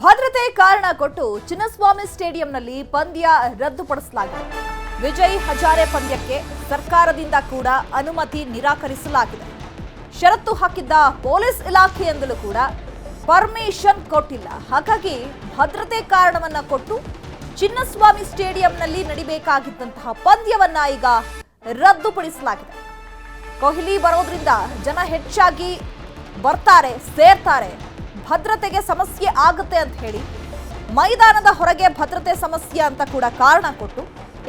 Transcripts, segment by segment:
ಭದ್ರತೆ ಕಾರಣ ಕೊಟ್ಟು ಚಿನ್ನಸ್ವಾಮಿ ಸ್ಟೇಡಿಯಂನಲ್ಲಿ ಪಂದ್ಯ ರದ್ದುಪಡಿಸಲಾಗಿದೆ. ವಿಜಯ್ ಹಜಾರೆ ಪಂದ್ಯಕ್ಕೆ ಸರ್ಕಾರದಿಂದ ಕೂಡ ಅನುಮತಿ ನಿರಾಕರಿಸಲಾಗಿದೆ. ಷರತ್ತು ಹಾಕಿದ್ದ ಪೊಲೀಸ್ ಇಲಾಖೆಯಿಂದಲೂ ಕೂಡ ಪರ್ಮಿಷನ್ ಕೊಟ್ಟಿಲ್ಲ. ಹಾಗಾಗಿ ಭದ್ರತೆ ಕಾರಣವನ್ನ ಕೊಟ್ಟು ಚಿನ್ನಸ್ವಾಮಿ ಸ್ಟೇಡಿಯಂನಲ್ಲಿ ನಡಿಬೇಕಾಗಿದ್ದಂತಹ ಪಂದ್ಯವನ್ನ ಈಗ ರದ್ದುಪಡಿಸಲಾಗಿದೆ. ಕೊಹ್ಲಿ ಬರೋದ್ರಿಂದ ಜನ ಹೆಚ್ಚಾಗಿ ಬರ್ತಾರೆ, ಸೇರ್ತಾರೆ. ಭದ್ರತೆಗೆ ಸಮಸ್ಯೆ ಆಗುತ್ತೆ ಅಂತ ಹೇಳಿ ಮೈದಾನದ ಹೊರಗೆ ಭದ್ರತೆ ಸಮಸ್ಯೆ ಅಂತ ಕೂಡ ಕಾರಣ ಕೊಟ್ಟು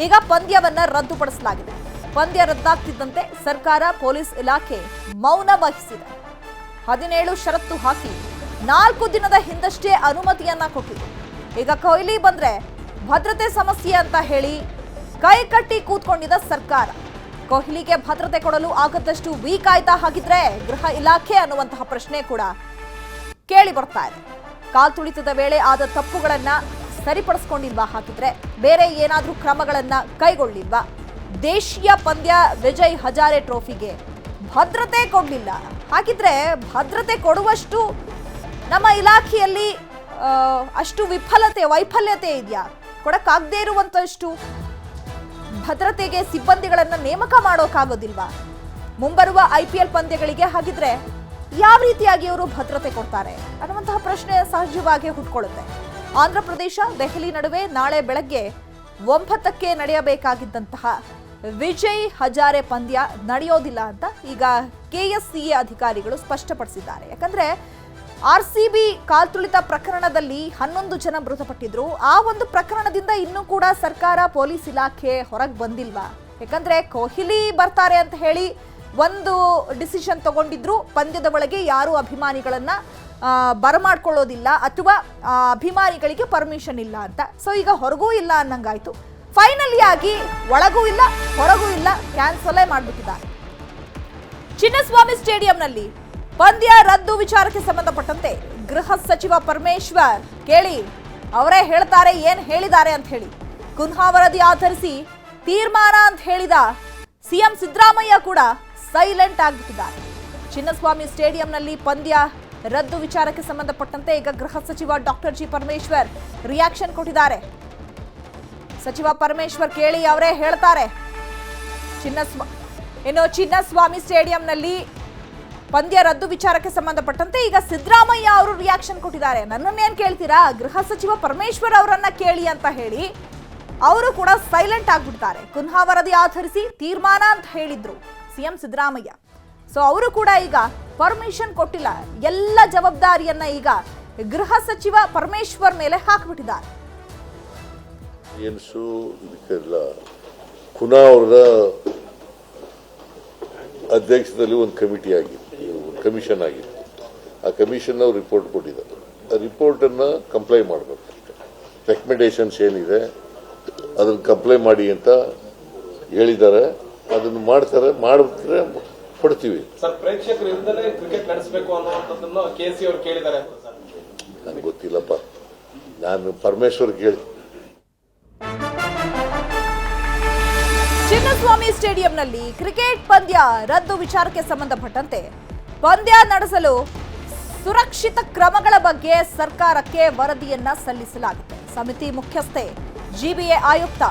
ಈಗ ಪಂದ್ಯವನ್ನ ರದ್ದುಪಡಿಸಲಾಗಿದೆ. ಪಂದ್ಯ ರದ್ದಾಗ್ತಿದ್ದಂತೆ ಸರ್ಕಾರ, ಪೊಲೀಸ್ ಇಲಾಖೆ ಮೌನ ವಹಿಸಿದೆ. ಹದಿನೇಳು ಷರತ್ತು ಹಾಕಿ ನಾಲ್ಕು ದಿನದ ಹಿಂದಷ್ಟೇ ಅನುಮತಿಯನ್ನ ಕೊಟ್ಟಿದೆ. ಈಗ ಕೊಹ್ಲಿ ಬಂದ್ರೆ ಭದ್ರತೆ ಸಮಸ್ಯೆ ಅಂತ ಹೇಳಿ ಕೈ ಕಟ್ಟಿ ಕೂತ್ಕೊಂಡಿದ್ದ ಸರ್ಕಾರ. ಕೊಹ್ಲಿಗೆ ಭದ್ರತೆ ಕೊಡಲು ಆಗದಷ್ಟು ವೀಕ್ ಆಯ್ತಾ ಹಾಗಿದ್ರೆ ಗೃಹ ಇಲಾಖೆ ಅನ್ನುವಂತಹ ಪ್ರಶ್ನೆ ಕೂಡ ಕೇಳಿ ಬರ್ತಾ ಇದೆ. ಕಾಲ್ತುಳಿತದ ವೇಳೆ ಆದ ತಪ್ಪುಗಳನ್ನ ಸರಿಪಡಿಸ್ಕೊಂಡಿಲ್ವಾ ಹಾಕಿದ್ರೆ ಬೇರೆ ಏನಾದರೂ ಕ್ರಮಗಳನ್ನ ಕೈಗೊಳ್ಳಿಲ್ವಾ? ದೇಶೀಯ ಪಂದ್ಯ ವಿಜಯ್ ಹಜಾರೆ ಟ್ರೋಫಿಗೆ ಭದ್ರತೆ ಕೊಡಲಿಲ್ಲ. ಹಾಗಿದ್ರೆ ಭದ್ರತೆ ಕೊಡುವಷ್ಟು ನಮ್ಮ ಇಲಾಖೆಯಲ್ಲಿ ಅಷ್ಟು ವಿಫಲತೆ, ವೈಫಲ್ಯತೆ ಇದೆಯಾ? ಕೊಡಕ್ಕಾಗದೇ ಇರುವಂತಷ್ಟು ಭದ್ರತೆಗೆ ಸಿಬ್ಬಂದಿಗಳನ್ನು ನೇಮಕ ಮಾಡೋಕ್ಕಾಗೋದಿಲ್ವಾ? ಮುಂಬರುವ ಐ ಪಿ ಎಲ್ ಪಂದ್ಯಗಳಿಗೆ ಹಾಗಿದ್ರೆ ಯಾವ ರೀತಿಯಾಗಿ ಅವರು ಭದ್ರತೆ ಕೊಡ್ತಾರೆ ಅನ್ನುವಂತಹ ಪ್ರಶ್ನೆ ಸಹಜವಾಗಿ ಹುಟ್ಕೊಳ್ಳುತ್ತೆ. ಆಂಧ್ರ ಪ್ರದೇಶ ದೆಹಲಿ ನಡುವೆ ನಾಳೆ ಬೆಳಗ್ಗೆ ಒಂಬತ್ತಕ್ಕೆ ನಡೆಯಬೇಕಾಗಿದ್ದಂತಹ ವಿಜಯ್ ಹಜಾರೆ ಪಂದ್ಯ ನಡೆಯೋದಿಲ್ಲ ಅಂತ ಈಗ ಕೆಎಸ್ಸಿಎ ಅಧಿಕಾರಿಗಳು ಸ್ಪಷ್ಟಪಡಿಸಿದ್ದಾರೆ. ಯಾಕಂದ್ರೆ ಆರ್ ಸಿ ಬಿ ಕಾಲ್ತುಳಿತ ಪ್ರಕರಣದಲ್ಲಿ ಹನ್ನೊಂದು ಜನ ಮೃತಪಟ್ಟಿದ್ರು. ಆ ಒಂದು ಪ್ರಕರಣದಿಂದ ಇನ್ನೂ ಕೂಡ ಸರ್ಕಾರ ಪೊಲೀಸ್ ಇಲಾಖೆ ಹೊರಗೆ ಬಂದಿಲ್ವಾ? ಯಾಕಂದ್ರೆ ಕೊಹ್ಲಿ ಬರ್ತಾರೆ ಅಂತ ಹೇಳಿ ಒಂದು ಡಿಸಿಷನ್ ತಗೊಂಡಿದ್ರು ಪಂದ್ಯದ ಒಳಗೆ ಯಾರು ಅಭಿಮಾನಿಗಳನ್ನ ಬರಮಾಡ್ಕೊಳ್ಳೋದಿಲ್ಲ ಅಥವಾ ಅಭಿಮಾನಿಗಳಿಗೆ ಪರ್ಮಿಷನ್ ಇಲ್ಲ ಅಂತ. ಸೊ ಈಗ ಹೊರಗೂ ಇಲ್ಲ ಅನ್ನಂಗಾಯ್ತು. ಫೈನಲಿ ಆಗಿ ಒಳಗೂ ಇಲ್ಲ, ಹೊರಗೂ ಇಲ್ಲ ಕ್ಯಾನ್ಸಲೇ ಮಾಡಿಬಿಟ್ಟಿದ್ದಾರೆ. ಚಿನ್ನಸ್ವಾಮಿ ಸ್ಟೇಡಿಯಂನಲ್ಲಿ ಪಂದ್ಯ ರದ್ದು ವಿಚಾರಕ್ಕೆ ಸಂಬಂಧಪಟ್ಟಂತೆ ಗೃಹ ಸಚಿವ ಪರಮೇಶ್ವರ್ ಕೇಳಿ, ಅವರೇ ಹೇಳ್ತಾರೆ, ಏನ್ ಹೇಳಿದ್ದಾರೆ ಅಂತ ಹೇಳಿ. ಕುನ್ಹಾ ವರದಿ ಆಧರಿಸಿ ತೀರ್ಮಾನ ಅಂತ ಹೇಳಿದ ಸಿಎಂ ಸಿದ್ದರಾಮಯ್ಯ ಕೂಡ ಸೈಲೆಂಟ್ ಆಗಿಬಿಟ್ಟಿದ್ದಾರೆ. ಚಿನ್ನಸ್ವಾಮಿ ಸ್ಟೇಡಿಯಂನಲ್ಲಿ ಪಂದ್ಯ ರದ್ದು ವಿಚಾರಕ್ಕೆ ಸಂಬಂಧಪಟ್ಟಂತೆ ಈಗ ಗೃಹ ಸಚಿವ ಡಾಕ್ಟರ್ ಜಿ ಪರಮೇಶ್ವರ್ ರಿಯಾಕ್ಷನ್ ಕೊಟ್ಟಿದ್ದಾರೆ. ಸಚಿವ ಪರಮೇಶ್ವರ್ ಕೇಳಿ ಅವರೇ ಹೇಳ್ತಾರೆ. ಚಿನ್ನಸ್ವಾ, ಇನ್ನು ಚಿನ್ನಸ್ವಾಮಿ ಸ್ಟೇಡಿಯಂನಲ್ಲಿ ಪಂದ್ಯ ರದ್ದು ವಿಚಾರಕ್ಕೆ ಸಂಬಂಧಪಟ್ಟಂತೆ ಈಗ ಸಿದ್ದರಾಮಯ್ಯ ಅವರು ರಿಯಾಕ್ಷನ್ ಕೊಟ್ಟಿದ್ದಾರೆ. ನನ್ನನ್ನೇನು ಕೇಳ್ತೀರಾ? ಗೃಹ ಸಚಿವ ಪರಮೇಶ್ವರ್ ಅವರನ್ನ ಕೇಳಿ ಅಂತ ಹೇಳಿ ಅವರು ಕೂಡ ಸೈಲೆಂಟ್ ಆಗ್ಬಿಡ್ತಾರೆ. ಕುನ್ಹಾ ವರದಿ ಆಧರಿಸಿ ತೀರ್ಮಾನ ಅಂತ ಹೇಳಿದ್ರು. ಸಿಎಂ ಸಿದ್ದರಾಮಯ್ಯ. ಸೊ ಅವರು ಕೂಡ ಈಗ ಪರ್ಮಿಷನ್ ಕೊಟ್ಟಿಲ್ಲ. ಎಲ್ಲ ಜವಾಬ್ದಾರಿಯನ್ನ ಈಗ ಗೃಹ ಸಚಿವ ಪರಮೇಶ್ವರ್ ಮೇಲೆ ಹಾಕ್ಬಿಟ್ಟಿದ್ದಾರೆ. ಕುನಾ ಅಧ್ಯಕ್ಷದಲ್ಲಿ ಒಂದು ಕಮಿಟಿ ಆಗಿತ್ತು, ಒಂದು ಕಮಿಷನ್ ಆಗಿತ್ತು. ಆ ಕಮಿಷನ್ ಅವ್ರು ರಿಪೋರ್ಟ್ ಕೊಟ್ಟಿದ್ದಾರೆ. ಆ ರಿಪೋರ್ಟನ್ನು ಕಂಪ್ಲೈ ಮಾಡಬೇಕು ರೆಕಮೆಂಡೇಶನ್ಸ್ ಏನಿದೆ, ಅದನ್ನು ಕಂಪ್ಲೈ ಮಾಡಿ ಅಂತ ಹೇಳಿದ್ದಾರೆ. ಅದನ್ನು ಮಾಡ್ತಾರೆ ಮಾಡಿದ್ರೆ ಕೊಡ್ತೀವಿ. ಸರ್ ಪ್ರೇಕ್ಷಕರಿಂದಲೇ ಕ್ರಿಕೆಟ್ ನಡೆಸಬೇಕು ಅನ್ನುವಂಥದ್ದನ್ನು ಕೆ ಸಿ ಅವರು ಕೇಳಿದ್ದಾರೆ ಅಂತ ಸರ್. ನನಗೆ ಗೊತ್ತಿಲ್ಲಪ್ಪ. ನಾನು ಪರಮೇಶ್ವರ್ ಕೇಳಿ. ಚಿನ್ನಸ್ವಾಮಿ ಸ್ಟೇಡಿಯಂನಲ್ಲಿ ಕ್ರಿಕೆಟ್ ಪಂದ್ಯ ರದ್ದು ವಿಚಾರಕ್ಕೆ ಸಂಬಂಧಪಟ್ಟಂತೆ ಪಂದ್ಯ ನಡೆಸಲು ಸುರಕ್ಷಿತ ಕ್ರಮಗಳ ಬಗ್ಗೆ ಸರ್ಕಾರಕ್ಕೆ ವರದಿಯನ್ನ ಸಲ್ಲಿಸಲಾಗಿದೆ ಸಮಿತಿ ಮುಖ್ಯಸ್ಥೆ ಜಿಬಿಎ ಆಯುಕ್ತ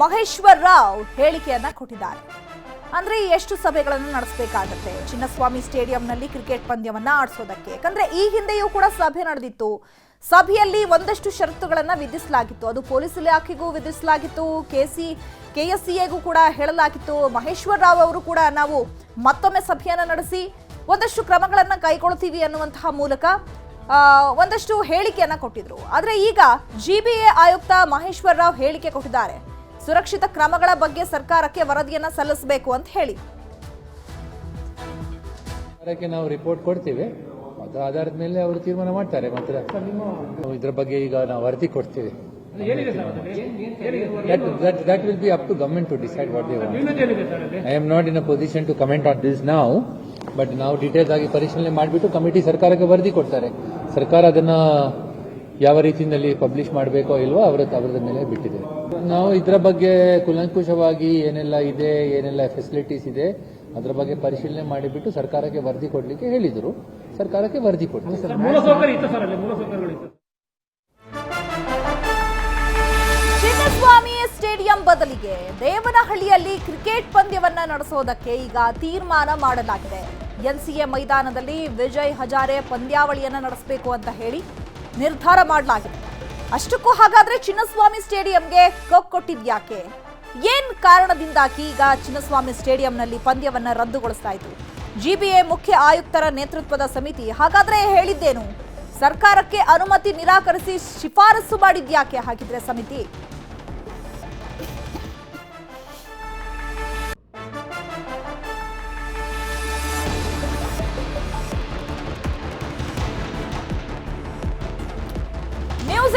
ಮಹೇಶ್ವರ್ ರಾವ್ ಹೇಳಿಕೆಯನ್ನ ಕೊಟ್ಟಿದ್ದಾರೆ. ಅಂದ್ರೆ ಎಷ್ಟು ಸಭೆಗಳನ್ನು ನಡೆಸಬೇಕಾಗತ್ತೆ? ಚಿನ್ನಸ್ವಾಮಿ ಸ್ಟೇಡಿಯಂನಲ್ಲಿ ಕ್ರಿಕೆಟ್ ಪಂದ್ಯವನ್ನ ಆಡಿಸೋದಕ್ಕೆ. ಯಾಕಂದ್ರೆ ಈ ಹಿಂದೆಯೂ ಕೂಡ ಸಭೆ ನಡೆದಿತ್ತು. ಸಭೆಯಲ್ಲಿ ಒಂದಷ್ಟು ಷರತ್ತುಗಳನ್ನ ವಿಧಿಸಲಾಗಿತ್ತು. ಅದು ಪೊಲೀಸ್ ಇಲಾಖೆಗೂ ವಿಧಿಸಲಾಗಿತ್ತು. ಕೆಸಿ ಎಗೂ ಕೂಡ ಹೇಳಲಾಗಿತ್ತು. ಮಹೇಶ್ವರ್ ರಾವ್ ಅವರು ಕೂಡ ನಾವು ಮತ್ತೊಮ್ಮೆ ಸಭೆಯನ್ನ ನಡೆಸಿ ಒಂದಷ್ಟು ಕ್ರಮಗಳನ್ನ ಕೈಗೊಳ್ತೀವಿ ಅನ್ನುವಂತಹ ಮೂಲಕ ಒಂದಷ್ಟು ಹೇಳಿಕೆಯನ್ನ ಕೊಟ್ಟಿದ್ರು. ಆದ್ರೆ ಈಗ ಜಿಬಿಎ ಆಯುಕ್ತ ಮಹೇಶ್ವರ್ ರಾವ್ ಹೇಳಿಕೆ ಕೊಟ್ಟಿದ್ದಾರೆ. ಸುರಕ್ಷಿತ ಕ್ರಮಗಳ ಬಗ್ಗೆ ಸರ್ಕಾರಕ್ಕೆ ವರದಿಯನ್ನು ಸಲ್ಲಿಸಬೇಕು ಅಂತ ಹೇಳಿ. ನಾವು ರಿಪೋರ್ಟ್ ಕೊಡ್ತೀವಿ. ಅದರ ಆಧಾರದ ಮೇಲೆ ಅವರು ತೀರ್ಮಾನ ಮಾಡ್ತಾರೆ. ಮಾತ್ರ ಇದ್ರ ಬಗ್ಗೆ ಈಗ ನಾವು ವರದಿ ಕೊಡ್ತೀವಿ. That will be up to government to decide what they I am not in a position to comment on this ನಾವು ಬಟ್ ನಾವು ಡೀಟೇಲ್ಸ್ ಆಗಿ ಪರಿಶೀಲನೆ ಮಾಡಿಬಿಟ್ಟು ಕಮಿಟಿ ಸರ್ಕಾರಕ್ಕೆ ವರದಿ ಕೊಡ್ತಾರೆ. ಸರ್ಕಾರ ಅದನ್ನ ಯಾವ ರೀತಿಯಲ್ಲಿ ಪಬ್ಲಿಷ್ ಮಾಡಬೇಕೋ ಇಲ್ವೋ ಅವರ ಅವರದ ಮೇಲೆ ಬಿಟ್ಟಿದೆ. ನಾವು ಇದರ ಬಗ್ಗೆ ಕುಲಂಕುಷವಾಗಿ ಏನೆಲ್ಲ ಇದೆ ಏನೆಲ್ಲ ಫೆಸಿಲಿಟೀಸ್ ಇದೆ ಅದರ ಬಗ್ಗೆ ಪರಿಶೀಲನೆ ಮಾಡಿಬಿಟ್ಟು ಸರ್ಕಾರಕ್ಕೆ ವರದಿ ಕೊಡಲಿಕ್ಕೆ ಹೇಳಿದರು. ಸರ್ಕಾರಕ್ಕೆ ವರದಿ ಕೊಟ್ಟು ಚಿನ್ನಸ್ವಾಮಿ ಸ್ಟೇಡಿಯಂ ಬದಲಿಗೆ ದೇವನಹಳ್ಳಿಯಲ್ಲಿ ಕ್ರಿಕೆಟ್ ಪಂದ್ಯವನ್ನ ನಡೆಸೋದಕ್ಕೆ ಈಗ ತೀರ್ಮಾನ ಮಾಡಲಾಗಿದೆ. ಎನ್ಸಿಎ ಮೈದಾನದಲ್ಲಿ ವಿಜಯ್ ಹಜಾರೆ ಪಂದ್ಯಾವಳಿಯನ್ನ ನಡೆಸಬೇಕು ಅಂತ ಹೇಳಿ ನಿರ್ಧಾರ ಮಾಡಲಾಗಿದೆ. ಅಷ್ಟಕ್ಕೂ ಹಾಗಾದ್ರೆ ಚಿನ್ನಸ್ವಾಮಿ ಸ್ಟೇಡಿಯಂಗೆ ಕೊಟ್ಟಿದ್ಯಾಕೆ ಏನ್ ಕಾರಣದಿಂದಾಗಿ ಈಗ ಚಿನ್ನಸ್ವಾಮಿ ಸ್ಟೇಡಿಯಂನಲ್ಲಿ ಪಂದ್ಯವನ್ನ ರದ್ದುಗೊಳಿಸ್ತಾ ಇದ್ರು? ಜಿಬಿಎ ಮುಖ್ಯ ಆಯುಕ್ತರ ನೇತೃತ್ವದ ಸಮಿತಿ ಹಾಗಾದ್ರೆ ಹೇಳಿದ್ದೇನು? ಸರ್ಕಾರಕ್ಕೆ ಅನುಮತಿ ನಿರಾಕರಿಸಿ ಶಿಫಾರಸು ಮಾಡಿದ್ಯಾಕೆ ಹಾಗಿದ್ರೆ ಸಮಿತಿ?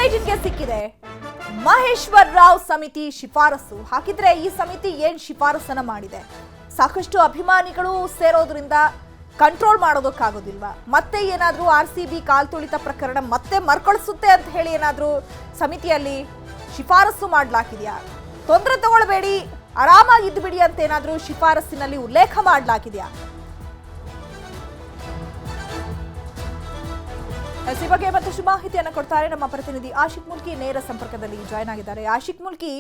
ಏಟಿನ್ಗೆ ಸಿಕ್ಕಿದೆ. ಮಹೇಶ್ವರ್ ರಾವ್ ಸಮಿತಿ ಶಿಫಾರಸು ಹಾಕಿದ್ರೆ ಈ ಸಮಿತಿ ಏನ್ ಶಿಫಾರಸನ್ನ ಮಾಡಿದೆ? ಸಾಕಷ್ಟು ಅಭಿಮಾನಿಗಳು ಸೇರೋದ್ರಿಂದ ಕಂಟ್ರೋಲ್ ಮಾಡೋದಕ್ಕಾಗೋದಿಲ್ವ? ಮತ್ತೆ ಏನಾದ್ರೂ ಆರ್ ಸಿ ಬಿ ಕಾಲ್ ತುಳಿತ ಪ್ರಕರಣ ಮತ್ತೆ ಮರ್ಕಳಿಸುತ್ತೆ ಅಂತ ಹೇಳಿ ಏನಾದ್ರೂ ಸಮಿತಿಯಲ್ಲಿ ಶಿಫಾರಸು ಮಾಡ್ಲಾಕಿದ್ಯಾ? ತೊಂದರೆ ತಗೊಳ್ಬೇಡಿ ಆರಾಮಾಗಿದ್ದು ಬಿಡಿ ಅಂತ ಏನಾದ್ರೂ ಶಿಫಾರಸ್ಸಿನಲ್ಲಿ ಉಲ್ಲೇಖ ಮಾಡ್ಲಾಕಿದ್ಯಾ? ಈ ಬಗ್ಗೆ ಮತ್ತಷ್ಟು ಮಾಹಿತಿಯನ್ನು ಕೊಡ್ತಾರೆ ನಮ್ಮ ಪ್ರತಿನಿಧಿ ಆಶಿಕ್ ಮುಲ್ಕಿ ನೇರ ಸಂಪರ್ಕದಲ್ಲಿ ಜಾಯ್ನ್ ಆಗಿದ್ದಾರೆ. ಆಶಿಕ್ ಮುಲ್ಕಿ,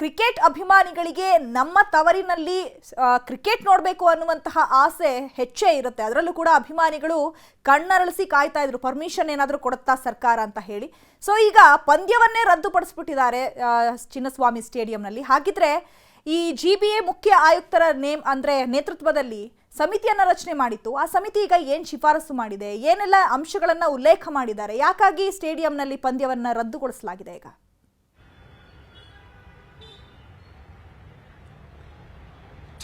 ಕ್ರಿಕೆಟ್ ಅಭಿಮಾನಿಗಳಿಗೆ ನಮ್ಮ ತವರಿನಲ್ಲಿ ಕ್ರಿಕೆಟ್ ನೋಡಬೇಕು ಅನ್ನುವಂತಹ ಆಸೆ ಹೆಚ್ಚೇ ಇರುತ್ತೆ. ಅದರಲ್ಲೂ ಕೂಡ ಅಭಿಮಾನಿಗಳು ಕಣ್ಣರಳಿಸಿ ಕಾಯ್ತಾ ಇದ್ರು, ಪರ್ಮಿಷನ್ ಏನಾದರೂ ಕೊಡುತ್ತಾ ಸರ್ಕಾರ ಅಂತ ಹೇಳಿ. ಸೊ ಈಗ ಪಂದ್ಯವನ್ನೇ ರದ್ದುಪಡಿಸ್ಬಿಟ್ಟಿದ್ದಾರೆ ಚಿನ್ನಸ್ವಾಮಿ ಸ್ಟೇಡಿಯಂನಲ್ಲಿ. ಹಾಗಿದ್ರೆ ಈ ಜಿ ಬಿ ಎ ಮುಖ್ಯ ಆಯುಕ್ತರ ನೇಮ್ ಅಂದರೆ ನೇತೃತ್ವದಲ್ಲಿ ಸಮಿತಿಯನ್ನ ರಚನೆ ಮಾಡಿತ್ತು. ಆ ಸಮಿತಿ ಈಗ ಏನ್ ಶಿಫಾರಸು ಮಾಡಿದೆ? ಏನೆಲ್ಲ ಅಂಶಗಳನ್ನ ಉಲ್ಲೇಖ ಮಾಡಿದ್ದಾರೆ? ಯಾಕಾಗಿ ಸ್ಟೇಡಿಯಂನಲ್ಲಿ ಪಂದ್ಯವನ್ನ ರದ್ದುಗೊಳಿಸಲಾಗಿದೆ ಈಗ?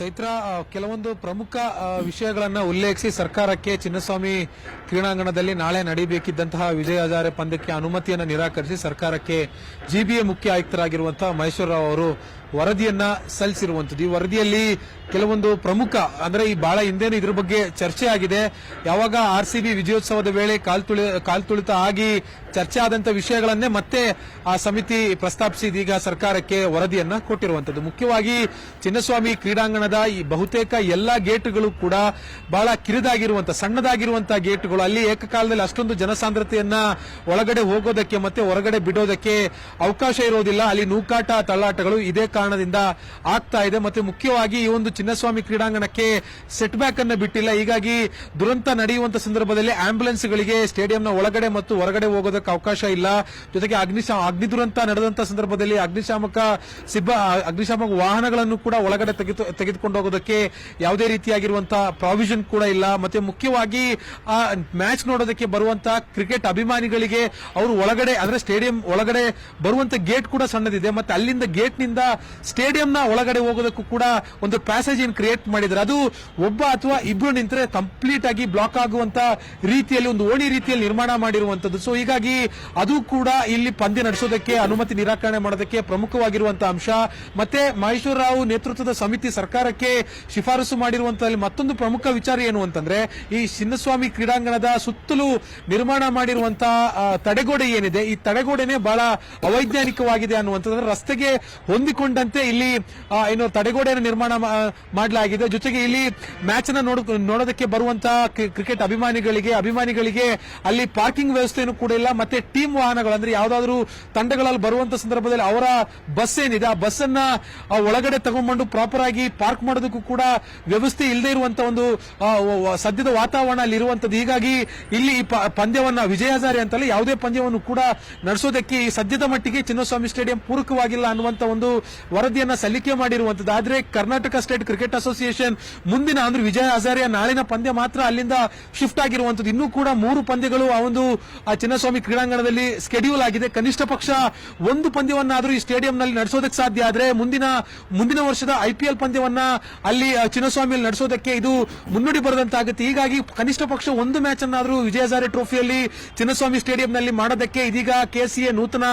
ಚೈತ್ರ ಕೆಲವೊಂದು ಪ್ರಮುಖ ವಿಷಯಗಳನ್ನು ಉಲ್ಲೇಖಿಸಿ ಸರ್ಕಾರಕ್ಕೆ ಚಿನ್ನಸ್ವಾಮಿ ಕ್ರೀಡಾಂಗಣದಲ್ಲಿ ನಾಳೆ ನಡೀಬೇಕಿದ್ದಂತಹ ವಿಜಯ ಹಜಾರೆ ಪಂದ್ಯಕ್ಕೆ ಅನುಮತಿಯನ್ನು ನಿರಾಕರಿಸಿ ಸರ್ಕಾರಕ್ಕೆ ಜಿಬಿಎ ಮುಖ್ಯ ಆಯುಕ್ತರಾಗಿರುವಂತಹ ಮಹೇಶ್ವರ ರಾವ್ ಅವರು ವರದಿಯನ್ನ ಸಲ್ಲಿಸಿರುವಂತದ್ದು ಈ ವರದಿಯಲ್ಲಿ ಕೆಲವೊಂದು ಪ್ರಮುಖ, ಅಂದ್ರೆ ಈ ಬಹಳ ಹಿಂದೇನು ಇದ್ರ ಬಗ್ಗೆ ಚರ್ಚೆ ಆಗಿದೆ. ಯಾವಾಗ ಆರ್ ಸಿ ಬಿ ವಿಜಯೋತ್ಸವದ ವೇಳೆ ಕಾಲ್ತುಳಿ ಕಾಲ್ತುಳಿತ ಆಗಿ ಚರ್ಚೆ ಆದಂತ ವಿಷಯಗಳನ್ನೇ ಮತ್ತೆ ಆ ಸಮಿತಿ ಪ್ರಸ್ತಾಪಿಸಿ ಇದೀಗ ಸರ್ಕಾರಕ್ಕೆ ವರದಿಯನ್ನ ಕೊಟ್ಟಿರುವಂತದ್ದು ಮುಖ್ಯವಾಗಿ ಚಿನ್ನಸ್ವಾಮಿ ಕ್ರೀಡಾಂಗಣದ ಈ ಬಹುತೇಕ ಎಲ್ಲಾ ಗೇಟ್ಗಳು ಕೂಡ ಬಹಳ ಕಿರಿದಾಗಿರುವಂತಹ ಸಣ್ಣದಾಗಿರುವಂತಹ ಗೇಟ್ಗಳು. ಅಲ್ಲಿ ಏಕಕಾಲದಲ್ಲಿ ಅಷ್ಟೊಂದು ಜನಸಾಂದ್ರತೆಯನ್ನ ಒಳಗಡೆ ಹೋಗೋದಕ್ಕೆ ಮತ್ತೆ ಹೊರಗಡೆ ಬಿಡೋದಕ್ಕೆ ಅವಕಾಶ ಇರೋದಿಲ್ಲ. ಅಲ್ಲಿ ನೂಕಾಟ, ತಳ್ಳಾಟಗಳು ಇದೇ ಕಾರಣದಿಂದ ಆಗ್ತಾ ಇದೆ. ಮತ್ತೆ ಮುಖ್ಯವಾಗಿ ಈ ಒಂದು ಚಿನ್ನಸ್ವಾಮಿ ಕ್ರೀಡಾಂಗಣಕ್ಕೆ ಸೆಟ್ ಬ್ಯಾಕ್ ಅನ್ನು ಬಿಟ್ಟಿಲ್ಲ. ಹೀಗಾಗಿ ದುರಂತ ನಡೆಯುವಂತ ಸಂದರ್ಭದಲ್ಲಿ ಆಂಬ್ಯುಲೆನ್ಸ್ ಗಳಿಗೆ ಸ್ಟೇಡಿಯಂನ ಒಳಗಡೆ ಮತ್ತು ಹೊರಗಡೆ ಹೋಗೋದಕ್ಕೆ ಅವಕಾಶ ಇಲ್ಲ. ಜೊತೆಗೆ ಅಗ್ನಿಶಾ, ಅಗ್ನಿ ದುರಂತ ನಡೆದಂತ ಸಂದರ್ಭದಲ್ಲಿ ಅಗ್ನಿಶಾಮಕ ಸಿಬ್ಬ, ಅಗ್ನಿಶಾಮಕ ವಾಹನಗಳನ್ನು ಕೂಡ ಒಳಗಡೆ ತೆಗೆದು, ತೆಗೆದುಕೊಂಡು ಹೋಗೋದಕ್ಕೆ ಯಾವುದೇ ರೀತಿಯಾಗಿರುವಂತಹ ಪ್ರಾವಿಷನ್ ಕೂಡ ಇಲ್ಲ. ಮತ್ತೆ ಮುಖ್ಯವಾಗಿ ಆ ಮ್ಯಾಚ್ ನೋಡೋದಕ್ಕೆ ಬರುವಂತಹ ಕ್ರಿಕೆಟ್ ಅಭಿಮಾನಿಗಳಿಗೆ ಅವರು ಒಳಗಡೆ, ಅಂದ್ರೆ ಸ್ಟೇಡಿಯಂ ಒಳಗಡೆ ಬರುವಂತ ಗೇಟ್ ಕೂಡ ಸಣ್ಣದಿದೆ. ಮತ್ತೆ ಅಲ್ಲಿಂದ ಗೇಟ್ನಿಂದ ಸ್ಟೇಡಿಯಂನ ಒಳಗಡೆ ಹೋಗೋದಕ್ಕೂ ಕೂಡ ಒಂದು ಪ್ಯಾಸೇಜ್ ಏನು ಕ್ರಿಯೇಟ್ ಮಾಡಿದ್ದಾರೆ ಅದು ಒಬ್ಬ ಅಥವಾ ಇಬ್ಬರು ನಿಂತರೆ ಕಂಪ್ಲೀಟ್ ಆಗಿ ಬ್ಲಾಕ್ ಆಗುವಂತ ರೀತಿಯಲ್ಲಿ, ಒಂದು ಓಣಿ ರೀತಿಯಲ್ಲಿ ನಿರ್ಮಾಣ ಮಾಡಿರುವಂತದ್ದು ಸೊ ಹೀಗಾಗಿ ಅದು ಕೂಡ ಇಲ್ಲಿ ಪಂದ್ಯ ನಡೆಸೋದಕ್ಕೆ, ಅನುಮತಿ ನಿರಾಕರಣೆ ಮಾಡೋದಕ್ಕೆ ಪ್ರಮುಖವಾಗಿರುವಂತಹ ಅಂಶ. ಮತ್ತೆ ಮಹೇಶ್ವರ ರಾವ್ ನೇತೃತ್ವದ ಸಮಿತಿ ಸರ್ಕಾರಕ್ಕೆ ಶಿಫಾರಸು ಮಾಡಿರುವಂತಹ ಮತ್ತೊಂದು ಪ್ರಮುಖ ವಿಚಾರ ಏನು ಅಂತಂದ್ರೆ, ಈ ಚಿನ್ನಸ್ವಾಮಿ ಕ್ರೀಡಾಂಗಣದ ಸುತ್ತಲೂ ನಿರ್ಮಾಣ ಮಾಡಿರುವಂತಹ ತಡೆಗೋಡೆ ಏನಿದೆ? ಈ ತಡೆಗೋಡೆನೆ ಬಹಳ ಅವೈಜ್ಞಾನಿಕವಾಗಿದೆ ಅನ್ನುವಂಥದ್ದು ರಸ್ತೆಗೆ ಹೊಂದಿಕೊಂಡಂತೆ ಇಲ್ಲಿ ಏನು ತಡೆಗೋಡೆಯನ್ನು ನಿರ್ಮಾಣ ಮಾಡಲಾಗಿದೆ. ಜೊತೆಗೆ ಇಲ್ಲಿ ಮ್ಯಾಚ್ ಅನ್ನ ನೋಡ್- ನೋಡೋದಕ್ಕೆ ಬರುವಂತಹ ಕ್ರಿ- ಕ್ರಿಕೆಟ್ ಅಭಿಮಾನಿಗಳಿಗೆ ಅಭಿಮಾನಿಗಳಿಗೆ ಅಲ್ಲಿ ಪಾರ್ಕಿಂಗ್ ವ್ಯವಸ್ಥೆಯನ್ನು ಕೂಡ ಇಲ್ಲ. ಮತ್ತೆ ಟೀಮ್ ವಾಹನಗಳು, ಅಂದ್ರೆ ಯಾವ್ದಾದ್ರು ತಂಡಗಳಲ್ಲಿ ಬರುವಂತ ಸಂದರ್ಭದಲ್ಲಿ ಅವರ ಬಸ್ ಏನಿದೆ, ಆ ಬಸ್ ಅನ್ನ ಒಳಗಡೆ ತಗೊಂಡ್ಬಂದು ಪ್ರಾಪರ್ ಆಗಿ ಪಾರ್ಕ್ ಮಾಡೋದಕ್ಕೂ ಕೂಡ ವ್ಯವಸ್ಥೆ ಇಲ್ಲದೆ ಇರುವಂತ ಒಂದು ಸದ್ಯದ ವಾತಾವರಣ ಅಲ್ಲಿ ಇರುವಂತದ್ದು. ಹೀಗಾಗಿ ಇಲ್ಲಿ ಈ ಪಂದ್ಯವನ್ನ ವಿಜಯ ಹಜಾರೆ ಅಂತಲ್ಲ, ಯಾವುದೇ ಪಂದ್ಯವನ್ನು ಕೂಡ ನಡೆಸೋದಕ್ಕೆ ಈ ಸದ್ಯದ ಮಟ್ಟಿಗೆ ಚಿನ್ನಸ್ವಾಮಿ ಸ್ಟೇಡಿಯಂ ಪೂರಕವಾಗಿಲ್ಲ ಅನ್ನುವಂತ ಒಂದು ವರದಿಯನ್ನ ಸಲ್ಲಿಕೆ ಮಾಡಿರುವಂತದ್ದು. ಆದ್ರೆ ಕರ್ನಾಟಕ ಸ್ಟೇಟ್ ಕ್ರಿಕೆಟ್ ಅಸೋಸಿಯೇಷನ್ ಮುಂದಿನ ಅಂದ್ರೆ ವಿಜಯ ಹಜಾರಿಯ ನಾಳಿನ ಪಂದ್ಯ ಮಾತ್ರ ಅಲ್ಲಿಂದ ಶಿಫ್ಟ್ ಆಗಿರುವಂತದ್ದು. ಇನ್ನೂ ಕೂಡ ಮೂರು ಪಂದ್ಯಗಳು ಆ ಒಂದು ಚಿನ್ನಸ್ವಾಮಿ ಕ್ರೀಡಾಂಗಣದಲ್ಲಿ ಸ್ಕೆಡ್ಯೂಲ್ ಆಗಿದೆ. ಕನಿಷ್ಠ ಪಕ್ಷ ಒಂದು ಪಂದ್ಯವನ್ನಾದರೂ ಈ ಸ್ಟೇಡಿಯಂನಲ್ಲಿ ನಡೆಸೋದಕ್ಕೆ ಸಾಧ್ಯ. ಆದ್ರೆ ಮುಂದಿನ ಮುಂದಿನ ವರ್ಷದ ಐಪಿಎಲ್ ಪಂದ್ಯವನ್ನ ಅಲ್ಲಿ ಚಿನ್ನಸ್ವಾಮಿಯಲ್ಲಿ ನಡೆಸೋದಕ್ಕೆ ಇದು ಮುನ್ನುಡಿ ಬರೆದಂತಾಗುತ್ತೆ. ಹೀಗಾಗಿ ಕನಿಷ್ಠ ಪಕ್ಷ ಒಂದು ಮ್ಯಾಚ್ ಅನ್ನಾದ್ರೂ ವಿಜಯ ಹಜಾರೆ ಟ್ರೋಫಿಯಲ್ಲಿ ಚಿನ್ನಸ್ವಾಮಿ ಸ್ಟೇಡಿಯಂನಲ್ಲಿ ಮಾಡೋದಕ್ಕೆ ಇದೀಗ ಕೆಸಿಎ ನೂತನ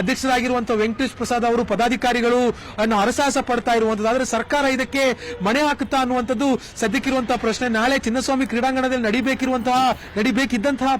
ಅಧ್ಯಕ್ಷರಾಗಿರುವಂತಹ ವೆಂಕಟೇಶ್ ಪ್ರಸಾದ್ ಅವರು ಪದಾಧಿಕಾರಿಗಳು ಅನ್ನು ಹರಸಾಹಸ ಪಡ್ತಾ ಇರುವಂತದ್ದು ಆದ್ರೆ ಸರ್ಕಾರ ಇದಕ್ಕೆ ಮಣೆ ಹಾಕುತ್ತಾ ಅನ್ನುವಂಥದ್ದು ಸದ್ಯಕ್ಕಿರುವಂತಹ ಪ್ರಶ್ನೆ. ನಾಳೆ ಚಿನ್ನಸ್ವಾಮಿ ಕ್ರೀಡಾಂಗಣದಲ್ಲಿ ನಡಿಬೇಕಿರುವಂತಹ, ನಡಿಬೇಕಿದ್ದಂತಹ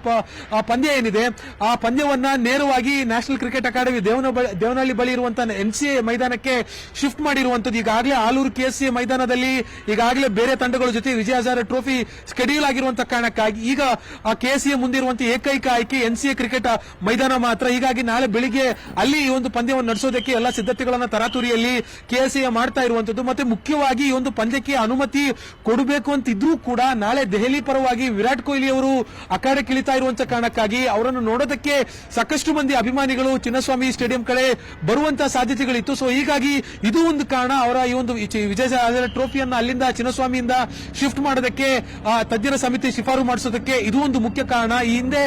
ಪಂದ್ಯ ಏನಿದೆ? ಆ ಪಂದ್ಯವನ್ನ ನೇರವಾಗಿ ನ್ಯಾಷನಲ್ ಕ್ರಿಕೆಟ್ ಅಕಾಡೆಮಿ ದೇವನ ದೇವನಹಳ್ಳಿ ಬಳಿ ಇರುವಂತಹ ಎನ್ಸಿಎ ಮೈದಾನಕ್ಕೆ ಶಿಫ್ಟ್ ಮಾಡಿರುವಂತದ್ದು ಈಗಾಗಲೇ ಆಲೂರು ಕೆಸಿಎ ಮೈದಾನದಲ್ಲಿ ಈಗಾಗಲೇ ಬೇರೆ ತಂಡಗಳ ಜೊತೆ ವಿಜಯ ಹಜಾರ ಟ್ರೋಫಿ ಸ್ಕೆಡ್ಯೂಲ್ ಆಗಿರುವಂತಹ ಕಾರಣಕ್ಕಾಗಿ ಈಗ ಆ ಕೆಸಿಎ ಮುಂದಿರುವಂತಹ ಏಕೈಕ ಆಯ್ಕೆ ಎನ್ಸಿಎ ಕ್ರಿಕೆಟ್ ಮೈದಾನ ಮಾತ್ರ. ಹೀಗಾಗಿ ನಾಳೆ ಬೆಳಿಗ್ಗೆ ಅಲ್ಲಿ ಈ ಒಂದು ಪಂದ್ಯವನ್ನು ನಡೆಸೋದಕ್ಕೆ ಎಲ್ಲ ಸಿದ್ಧತೆಗಳನ್ನ ತರಾತುರಿಯಲ್ಲಿ ರೀತಿಯಲ್ಲಿ ಕೆಎಸ್ಎ ಮಾಡ್ತಾ ಇರುವಂತದ್ದು. ಮತ್ತೆ ಮುಖ್ಯವಾಗಿ ಈ ಒಂದು ಪಂದ್ಯಕ್ಕೆ ಅನುಮತಿ ಕೊಡಬೇಕು ಅಂತಿದ್ರೂ ಕೂಡ ನಾಳೆ ದೆಹಲಿ ಪರವಾಗಿ ವಿರಾಟ್ ಕೊಹ್ಲಿ ಅವರು ಅಖಾಡಕ್ಕೆ ಇಳಿತಾ ಇರುವಂತ ಕಾರಣಕ್ಕಾಗಿ ಅವರನ್ನು ನೋಡೋದಕ್ಕೆ ಸಾಕಷ್ಟು ಮಂದಿ ಅಭಿಮಾನಿಗಳು ಚಿನ್ನಸ್ವಾಮಿ ಸ್ಟೇಡಿಯಂ ಕಡೆ ಬರುವಂತಹ ಸಾಧ್ಯತೆಗಳಿತ್ತು. ಸೊ ಹೀಗಾಗಿ ಇದು ಒಂದು ಕಾರಣ ಅವರ ಈ ಒಂದು ವಿಜಯ ಟ್ರೋಫಿಯನ್ನು ಅಲ್ಲಿಂದ ಚಿನ್ನಸ್ವಾಮಿಯಿಂದ ಶಿಫ್ಟ್ ಮಾಡೋದಕ್ಕೆ ತಜ್ಞರ ಸಮಿತಿ ಶಿಫಾರು ಮಾಡಿಸೋದಕ್ಕೆ ಇದು ಒಂದು ಮುಖ್ಯ ಕಾರಣ. ಈ ಹಿಂದೆ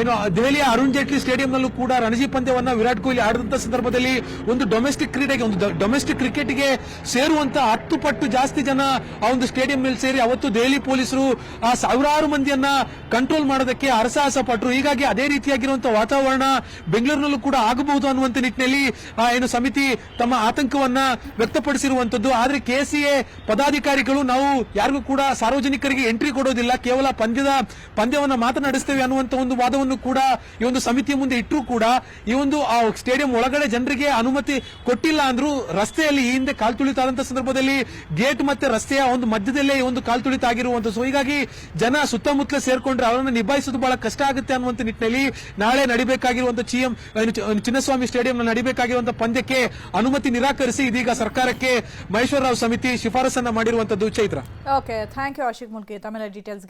ಏನು, ದೆಹಲಿಯ ಅರುಣ್ ಜೇಟ್ಲಿ ಸ್ಟೇಡಿಯಂನಲ್ಲೂ ಕೂಡ ರಣಜಿ ಪಂದ್ಯವನ್ನ ವಿರಾಟ್ ಕೊಹ್ಲಿ ಆಡಿದಂತ ಸಂದರ್ಭದಲ್ಲಿ ಒಂದು ಡೊಮೆಸ್ಟಿಕ್ ಕ್ರೀಡೆಗೆ ಒಂದು ಡೊಮೆಸ್ಟಿಕ್ ಕ್ರಿಕೆಟ್ಗೆ ಸೇರುವಂತ ಹತ್ತು ಪಟ್ಟು ಜಾಸ್ತಿ ಜನ ಆ ಒಂದು ಸ್ಟೇಡಿಯಂ ಮೇಲೆ ಸೇರಿ ಅವತ್ತು ದೆಹಲಿ ಪೊಲೀಸರು ಆ ಸಾವಿರಾರು ಮಂದಿಯನ್ನ ಕಂಟ್ರೋಲ್ ಮಾಡೋದಕ್ಕೆ ಹರಸಾಹಸ ಪಟ್ಟರು ಹೀಗಾಗಿ ಅದೇ ರೀತಿಯಾಗಿರುವಂತಹ ವಾತಾವರಣ ಬೆಂಗಳೂರಿನಲ್ಲೂ ಕೂಡ ಆಗಬಹುದು ಅನ್ನುವಂತ ನಿಟ್ಟಿನಲ್ಲಿ ಆ, ಏನು ಸಮಿತಿ ತಮ್ಮ ಆತಂಕವನ್ನ ವ್ಯಕ್ತಪಡಿಸಿರುವಂತದ್ದು. ಆದ್ರೆ ಕೆಸಿಎ ಪದಾಧಿಕಾರಿಗಳು ನಾವು ಯಾರಿಗೂ ಕೂಡ ಸಾರ್ವಜನಿಕರಿಗೆ ಎಂಟ್ರಿ ಕೊಡೋದಿಲ್ಲ. ಕೇವಲ ಪಂದ್ಯದ ಪಂದ್ಯವನ್ನ ಮಾತನಾಡಿಸ್ತೇವೆ ಅನ್ನುವಂತ ಒಂದು ವಾದವನ್ನು ಕೂಡ ಈ ಒಂದು ಸಮಿತಿಯ ಮುಂದೆ ಇಟ್ಟರೂ ಕೂಡ ಈ ಒಂದು ಆ ಸ್ಟೇಡಿಯಂ ಒಳಗಡೆ ಜನರಿಗೆ ಅನುಮತಿ ಕೊಟ್ಟಿಲ್ಲ ಅಂದ್ರೂ ರಸ್ತೆಯಲ್ಲಿ ಈ ಹಿಂದೆ ಕಾಲ್ ತುಳಿತಾದಂತ ಸಂದರ್ಭದಲ್ಲಿ ಗೇಟ್ ಮತ್ತೆ ರಸ್ತೆಯ ಒಂದು ಮಧ್ಯದಲ್ಲೇ ಈ ಒಂದು ಕಾಲ್ ತುಳಿತ ಆಗಿರುವಂತ ಸೊ ಹೀಗಾಗಿ ಜನ ಸುತ್ತಮುತ್ತಲೇ ಸೇರ್ಕೊಂಡ್ರೆ ಅವರನ್ನು ನಿಭಾಯಿಸೋದು ಬಹಳ ಕಷ್ಟ ಆಗುತ್ತೆ ಅನ್ನುವಂತ ನಿಟ್ಟಿನಲ್ಲಿ ನಾಳೆ ನಡಿಬೇಕಾಗಿರುವಂತ ಚಿಎಂ ಚಿನ್ನಸ್ವಾಮಿ ಸ್ಟೇಡಿಯಂ ನಡಿಬೇಕಾಗಿರುವಂತಹ ಪಂದ್ಯಕ್ಕೆ ಅನುಮತಿ ನಿರಾಕರಿಸಿ ಇದೀಗ ಸರ್ಕಾರಕ್ಕೆ ಮಹೇಶ್ವರ ರಾವ್ ಸಮಿತಿ ಶಿಫಾರಸನ್ನ ಮಾಡಿರುವಂತದ್ದು. Chaitra. Okay thank you Ashiq Mulki ತಮಿಳ details